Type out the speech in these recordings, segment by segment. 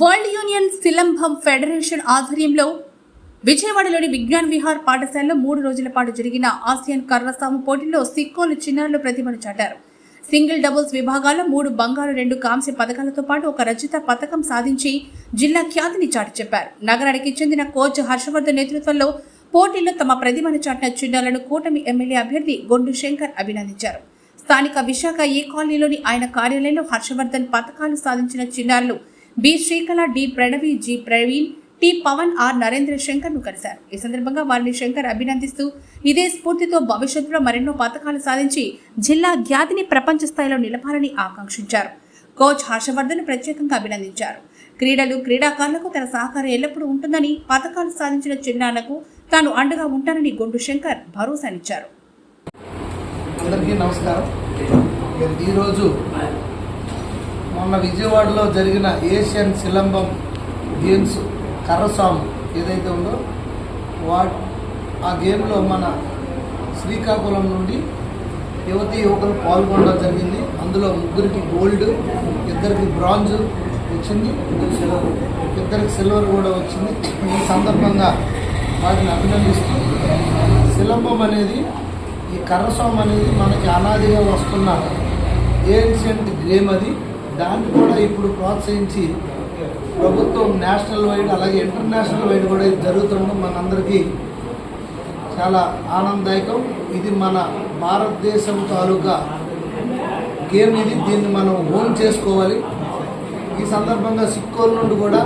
World union silambam federation ఆధ్వర్యంలో విజయవాడలోని విజ్ఞాన్ విహార్ పాఠశాలలో మూడు రోజుల పాటు జరిగిన ఆసియన్ కర్రసాము పోటీలో సిక్కోలు చిన్నారులు ప్రతిభను చాటారు. సింగిల్ డబుల్స్ విభాగాల్లో మూడు బంగారు రెండు కాంస్య పథకాలతో పాటు ఒక రచిత పథకం సాధించి జిల్లా ఖ్యాతిని చాటి చెప్పారు. నగరానికి చెందిన కోచ్ హర్షవర్ధన్ నేతృత్వంలో పోటీలో తమ ప్రతిభను చాటిన చిన్నారులను కూటమి ఎమ్మెల్యే అభ్యర్థి గొండు శంకర్ అభినందించారు. స్థానిక విశాఖ ఏ కాలనీలోని ఆయన కార్యాలయంలో హర్షవర్ధన్ పథకాలు సాధించిన చిన్నారులు B Srikala D Pranavi G Praveen T Pavan R Narendra శంకర్ను కలిశారు. ఈ సందర్భంగా వారిని శంకర్ అభినందిస్తూ ఇదే స్ఫూర్తితో భవిష్యత్తులో మరెన్నో పథకాలు సాధించి జిల్లా ఖ్యాతిని ప్రపంచ స్థాయిలో నిలపాలని ఆకాంక్షించారు. కోచ్ హర్షవర్ధన్ ప్రత్యేకంగా అభినందించారు. క్రీడలు క్రీడాకారులకు తన సహకారం ఎల్లప్పుడూ ఉంటుందని పథకాలు సాధించిన చిన్నాలకు తాను అండగా ఉంటానని గొండు శంకర్ భరోసానిచ్చారు. అందరికీ నమస్కారం. ఈరోజు మొన్న విజయవాడలో జరిగిన ఏషియన్ సిలంబం గేమ్స్ కర్రసాము ఏదైతే ఉందో వా ఆ గేమ్లో మన శ్రీకాకుళం నుండి యువతి యువకులు పాల్గొనడం జరిగింది. అందులో ముగ్గురికి గోల్డ్ ఇద్దరికి బ్రాంజ్ వచ్చింది. ఇద్దరికి సిల్వర్ కూడా వచ్చింది. ఈ సందర్భంగా వాటిని అభినందిస్తూ సిలంబం అనేది ఈ కర్రస్వామి అనేది మనకి అనాదిగా వస్తున్న ఏన్షియంట్ గేమ్ అది. దాన్ని కూడా ఇప్పుడు ప్రోత్సహించి ప్రభుత్వం నేషనల్ వైడ్ అలాగే ఇంటర్నేషనల్ వైడ్ కూడా ఇది జరుగుతుండడం మనందరికీ చాలా ఆనందదాయకం. ఇది మన భారతదేశం తాలూకా గేమ్ ఇది. దీన్ని మనం ఓన్ చేసుకోవాలి. ఈ సందర్భంగా సిక్కోల్ నుండి కూడా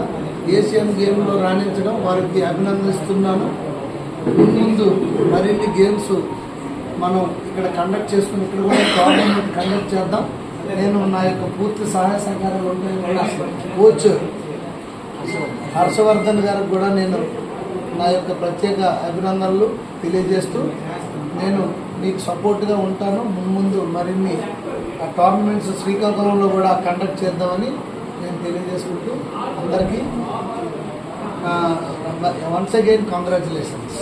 ఏషియన్ గేమ్లో రాణించడం వారికి అభినందిస్తున్నాను. ముందు మరిన్ని గేమ్స్ మనం ఇక్కడ కండక్ట్ చేసుకుని ఇక్కడ కూడా టోర్నమెంట్ కండక్ట్ చేద్దాం. నేను నా యొక్క పూర్తి సహాయ సహకారాలు ఉంటాయి కూడా కోచ్ హర్షవర్ధన్ గారికి కూడా నేను నా యొక్క ప్రత్యేక అభినందనలు తెలియజేస్తూ నేను మీకు సపోర్ట్గా ఉంటాను. ముందు మరిన్ని ఆ టోర్నమెంట్స్ శ్రీకాకుళంలో కూడా కండక్ట్ చేద్దామని నేను తెలియజేసుకుంటూ అందరికీ వన్స్ అగైన్ కంగ్రాచులేషన్స్